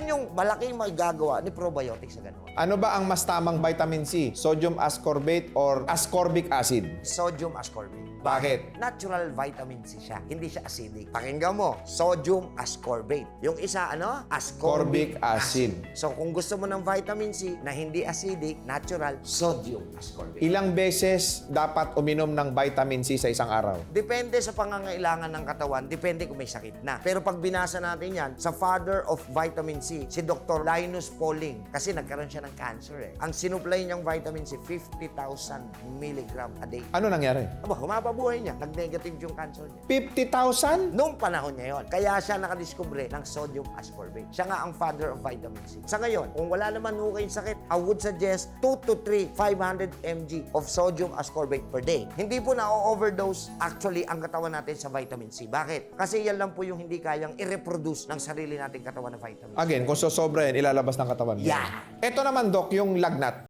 Yun yung malaking magagawa ni probiotics sa ganun. Ano ba ang mas tamang vitamin C? Sodium ascorbate or ascorbic acid? Sodium ascorbate. Bakit? Natural vitamin C siya, hindi siya acidic. Pakinggan mo, sodium ascorbate. Yung isa, ano? Ascorbic Ascorbic acid. So, kung gusto mo ng vitamin C na hindi acidic, natural, sodium ascorbate. Ilang beses dapat uminom ng vitamin C sa isang araw? Depende sa pangangailangan ng katawan, depende kung may sakit na. Pero pag binasa natin yan, sa father of vitamin C, si Dr. Linus Pauling, kasi nagkaroon siya ng cancer eh. Ang sinupply niyang vitamin C, 50,000 milligram a day. Ano nangyari? Aba, humaba buhay niya. Nag-negative yung cancer niya. 50,000? Noong panahon niya yon. Kaya siya nakadiskubre ng sodium ascorbate. Siya nga ang father of vitamin C. Sa ngayon, kung wala naman ho kayong sakit, I would suggest 2 to 3 500 mg of sodium ascorbate per day. Hindi po na-overdose actually ang katawan natin sa vitamin C. Bakit? Kasi yan lang po yung hindi kayang i-reproduce ng sarili nating katawan na vitamin C. Again, kung sosobra yan, ilalabas ng katawan. Yeah. Ito naman, Doc, yung lagnat.